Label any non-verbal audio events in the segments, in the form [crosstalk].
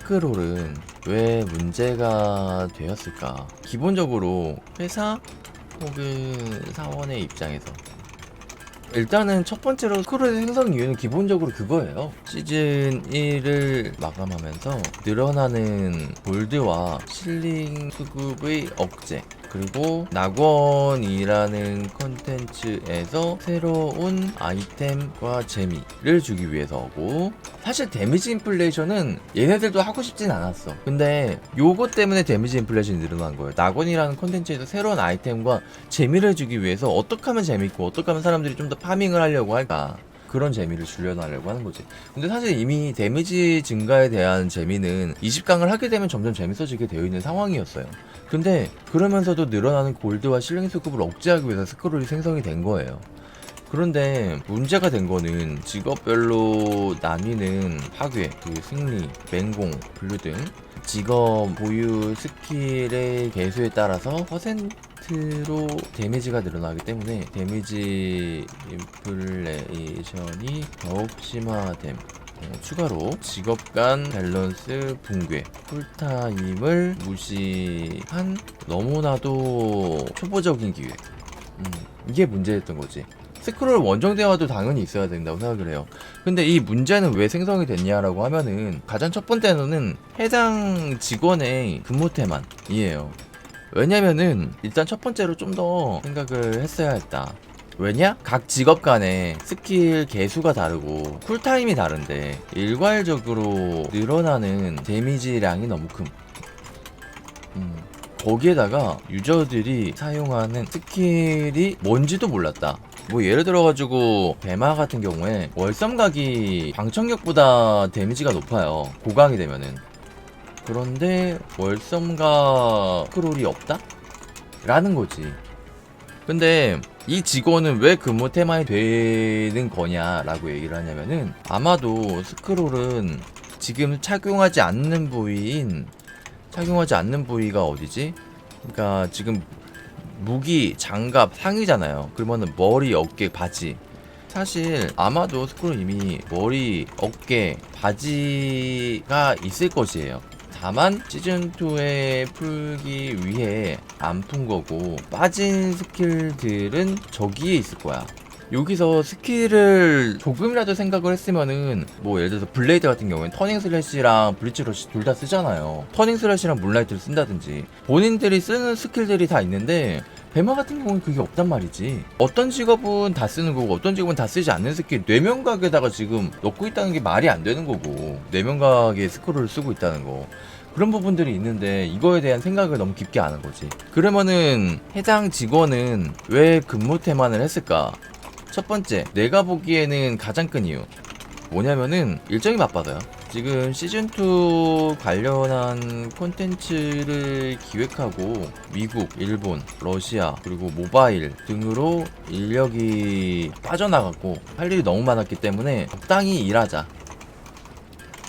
스크롤은 왜 문제가 되었을까? 기본적으로 회사 혹은 사원의 입장에서 일단은 첫 번째로 스크롤의 생성 이유는 기본적으로 그거예요. 시즌 1을 마감하면서 늘어나는 골드와 실링 수급의 억제 그리고 낙원이라는 컨텐츠에서 새로운 아이템과 재미를 주기 위해서고 사실 데미지 인플레이션은 얘네들도 하고 싶진 않았어. 근데 요거 때문에 데미지 인플레이션이 늘어난 거예요. 낙원이라는 컨텐츠에서 새로운 아이템과 재미를 주기 위해서 어떻게 하면 재밌고 어떻게 하면 사람들이 좀 더 파밍을 하려고 할까 그런 재미를 주려하려고 하는 거지. 근데 사실 이미 데미지 증가에 대한 재미는 20강을 하게 되면 점점 재밌어지게 되어 있는 상황이었어요. 근데 그러면서도 늘어나는 골드와 실링 수급을 억제하기 위해서 스크롤이 생성이 된 거예요. 그런데 문제가 된 거는 직업별로 나뉘는 파괴, 그 승리, 맹공, 블루 등 직업 보유 스킬의 개수에 따라서 퍼센트로 데미지가 늘어나기 때문에 데미지 인플레이션이 더욱 심화됨. 어, 추가로 직업 간 밸런스 붕괴, 쿨타임을 무시한 너무나도 초보적인 기획. 음, 이게 문제였던 거지. 스크롤 원정 대화도 당연히 있어야 된다고 생각을 해요. 근데 이 문제는 왜 생성이 됐냐라고 하면은 가장 첫 번째는 해당 직원의 근무 태만이에요. 왜냐면은 일단 첫 번째로 좀 더 생각을 했어야 했다. 왜냐? 각 직업 간의 스킬 개수가 다르고 쿨타임이 다른데 일괄적으로 늘어나는 데미지량이 너무 큼. 음, 거기에다가 유저들이 사용하는 스킬이 뭔지도 몰랐다. 뭐 예를 들어가지고 배마 같은 경우에 월섬각이 방청객보다 데미지가 높아요. 고강이 되면은. 그런데 월섬각 스크롤이 없다? 라는 거지. 근데 이 직원은 왜 근무 테마이 되는 거냐라고 얘기를 하냐면은 아마도 스크롤은 지금 착용하지 않는 부위인 착용하지 않는 부위가 어디지? 그러니까 지금 무기, 장갑, 상의잖아요. 그러면은 머리, 어깨, 바지. 사실 아마도 스크롤 이미 머리, 어깨, 바지가 있을 것이에요. 다만 시즌2에 풀기 위해 안 푼 거고 빠진 스킬들은 저기에 있을 거야. 여기서 스킬을 조금이라도 생각을 했으면은 뭐 예를 들어서 블레이드 같은 경우엔 터닝 슬래시랑 브리치 러시 둘 다 쓰잖아요. 터닝 슬래시랑 문라이트를 쓴다든지 본인들이 쓰는 스킬들이 다 있는데 배마 같은 경우는 그게 없단 말이지. 어떤 직업은 다 쓰는 거고 어떤 직업은 다 쓰지 않는 스킬 뇌명각에다가 지금 넣고 있다는 게 말이 안 되는 거고 뇌명각에 스크롤을 쓰고 있다는 거. 그런 부분들이 있는데 이거에 대한 생각을 너무 깊게 안한 거지. 그러면은 해당 직원은 왜 근무 태만을 했을까? 첫 번째, 내가 보기에는 가장 큰 이유. 뭐냐면은 일정이 바빠서요. 지금 시즌2 관련한 콘텐츠를 기획하고 미국, 일본, 러시아, 그리고 모바일 등으로 인력이 빠져나갔고 할 일이 너무 많았기 때문에 적당히 일하자.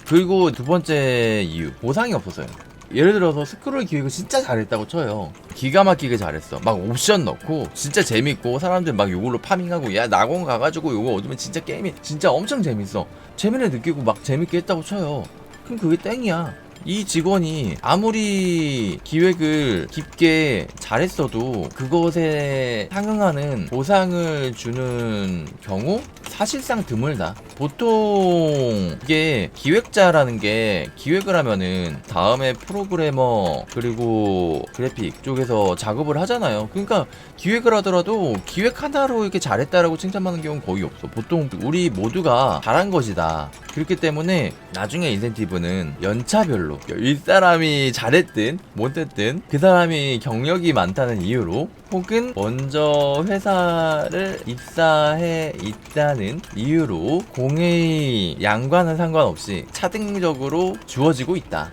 그리고 두 번째 이유, 보상이 없었어요. 예를 들어서 스크롤 기획을 진짜 잘했다고 쳐요. 기가 막히게 잘했어. 막 옵션 넣고 진짜 재밌고 사람들 막 요걸로 파밍하고 야 낙원 가가지고 요거 얻으면 진짜 게임이 진짜 엄청 재밌어. 재미를 느끼고 막 재밌게 했다고 쳐요. 그럼 그게 땡이야. 이 직원이 아무리 기획을 깊게 잘했어도 그것에 상응하는 보상을 주는 경우 사실상 드물다. 보통 이게 기획자라는 게 기획을 하면은 다음에 프로그래머 그리고 그래픽 쪽에서 작업을 하잖아요. 그러니까 기획을 하더라도 기획 하나로 이렇게 잘했다라고 칭찬받는 경우는 거의 없어. 보통 우리 모두가 잘한 것이다. 그렇기 때문에 나중에 인센티브는 연차별로 윗사람이 잘했든 못했든 그 사람이 경력이 많다는 이유로 혹은 먼저 회사를 입사해 있다는 이유로 공의 양과는 상관없이 차등적으로 주어지고 있다.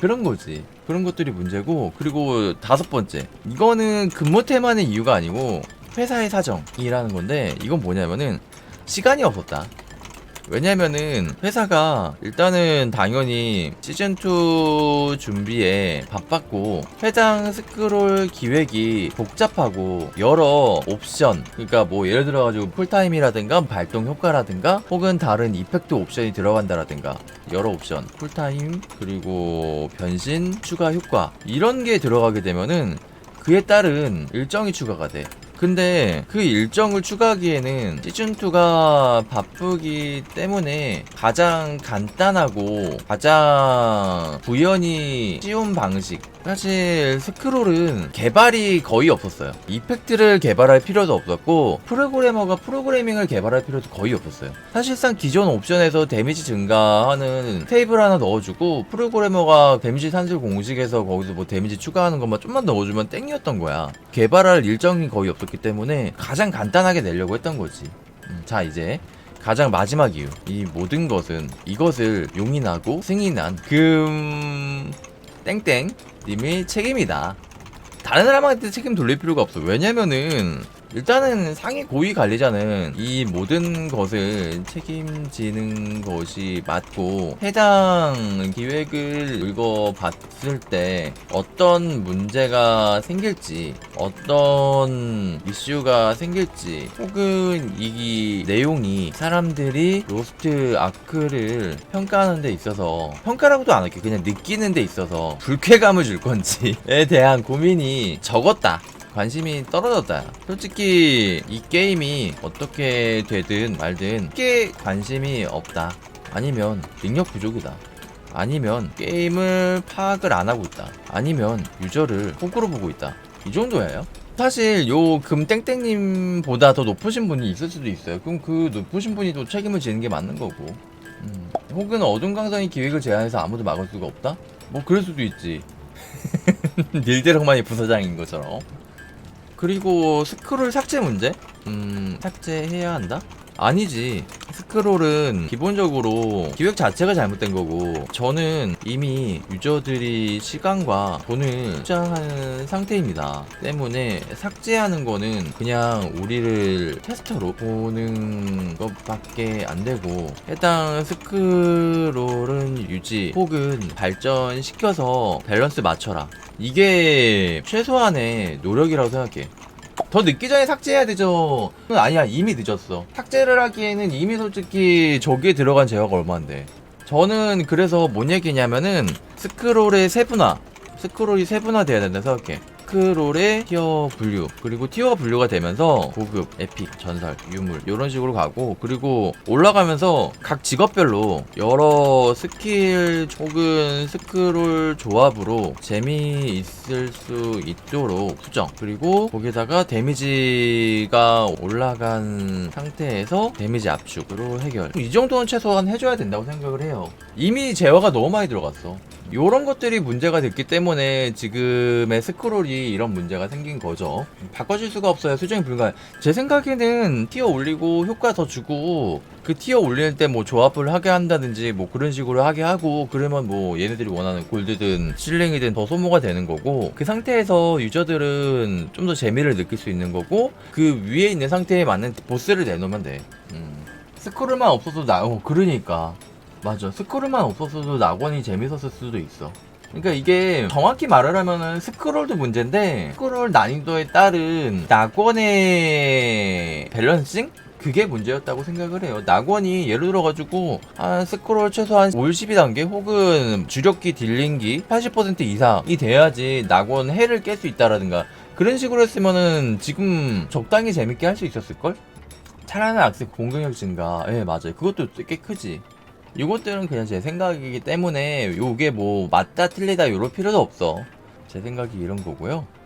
그런 거지. 그런 것들이 문제고 그리고 다섯 번째 이거는 근무 태만의 이유가 아니고 회사의 사정이라는 건데 이건 뭐냐면은 시간이 없었다. 왜냐면은 회사가 일단은 당연히 시즌2 준비에 바빴고 해당 스크롤 기획이 복잡하고 여러 옵션 그러니까 뭐 예를 들어가지고 쿨타임이라든가 발동 효과라든가 혹은 다른 이펙트 옵션이 들어간다라든가 여러 옵션 쿨타임 그리고 변신 추가 효과 이런 게 들어가게 되면은 그에 따른 일정이 추가가 돼. 근데 그 일정을 추가하기에는 시즌2가 바쁘기 때문에 가장 간단하고 가장 구현이 쉬운 방식 사실 스크롤은 개발이 거의 없었어요. 이펙트를 개발할 필요도 없었고 프로그래머가 프로그래밍을 개발할 필요도 거의 없었어요. 사실상 기존 옵션에서 데미지 증가하는 테이블 하나 넣어주고 프로그래머가 데미지 산술 공식에서 거기서 뭐 데미지 추가하는 것만 좀만 넣어주면 땡이었던 거야. 개발할 일정이 거의 없었기 때문에 가장 간단하게 내려고 했던 거지. 음, 자 이제 가장 마지막 이유. 이 모든 것은 이것을 용인하고 승인한 금 땡땡 님의 책임이다. 다른 사람한테 책임 돌릴 필요가 없어. 왜냐면은 일단은 상위 고위 관리자는 이 모든 것을 책임지는 것이 맞고 해당 기획을 읽어봤을 때 어떤 문제가 생길지 어떤 이슈가 생길지 혹은 이 내용이 사람들이 로스트 아크를 평가하는 데 있어서 평가라고도 안 할게. 그냥 느끼는 데 있어서 불쾌감을 줄 건지에 대한 고민이 적었다 관심이 떨어졌다. 솔직히 이 게임이 어떻게 되든 말든 꽤 관심이 없다. 아니면 능력 부족이다. 아니면 게임을 파악을 안 하고 있다. 아니면 유저를 호구로 보고 있다. 이 정도예요. 사실 요 금땡땡님보다 더 높으신 분이 있을 수도 있어요. 그럼 그 높으신 분이 또 책임을 지는 게 맞는 거고. 음. 혹은 어둠 강성이 기획을 제안해서 아무도 막을 수가 없다? 뭐 그럴 수도 있지. [laughs] 닐데럭만이 부사장인 것처럼. 그리고 스크롤 삭제 문제? 음, 삭제해야 한다? 아니지. 스크롤은 기본적으로 기획 자체가 잘못된 거고, 저는 이미 유저들이 시간과 돈을 투자하는 상태입니다. 때문에 삭제하는 거는 그냥 우리를 테스터로 보는 것밖에 안 되고, 해당 스크롤은 유지 혹은 발전시켜서 밸런스 맞춰라. 이게 최소한의 노력이라고 생각해. 더 늦기 전에 삭제해야 되죠. 아니야, 이미 늦었어. 삭제를 하기에는 이미 솔직히 저기에 들어간 제어가 얼마인데. 저는 그래서 뭔 얘기냐면은 스크롤의 세분화. 스크롤이 세분화돼야 된다 생각해. 스크롤의 티어 분류 그리고 티어가 분류가 되면서 고급, 에픽, 전설, 유물 이런 식으로 가고 그리고 올라가면서 각 직업별로 여러 스킬 혹은 스크롤 조합으로 재미있을 수 있도록 수정. 그리고 거기다가 데미지가 올라간 상태에서 데미지 압축으로 해결. 이 정도는 최소한 해줘야 된다고 생각을 해요. 이미 제어가 너무 많이 들어갔어 요런 것들이 문제가 됐기 때문에 지금의 스크롤이 이런 문제가 생긴 거죠. 바꿔줄 수가 없어요. 수정이 불가해. 제 생각에는 티어 올리고 효과 더 주고 그 티어 올릴 때뭐 조합을 하게 한다든지 뭐 그런 식으로 하게 하고 그러면 뭐 얘네들이 원하는 골드든 실링이든 더 소모가 되는 거고 그 상태에서 유저들은 좀 더 재미를 느낄 수 있는 거고 그 위에 있는 상태에 맞는 보스를 내놓으면 돼. 음. 스크롤만 없어도 나, 어, 그러니까. 맞아. 스크롤만 없었어도 낙원이 재밌었을 수도 있어. 그러니까 이게 정확히 말을 하면은 스크롤도 문제인데 스크롤 난이도에 따른 낙원의 밸런싱? 그게 문제였다고 생각을 해요. 낙원이 예를 들어가지고 한 스크롤 최소한 5, 12단계 혹은 주력기 딜링기 80% 이상이 돼야지 낙원 해를 깰 수 있다라든가 그런 식으로 했으면은 지금 적당히 재밌게 할 수 있었을걸? 차라리 악세 공격력 증가. 예, 맞아요. 그것도 꽤 크지. 이것들은 그냥 제 생각이기 때문에 요게 뭐 맞다 틀리다 요럴 필요도 없어. 제 생각이 이런 거고요. 끝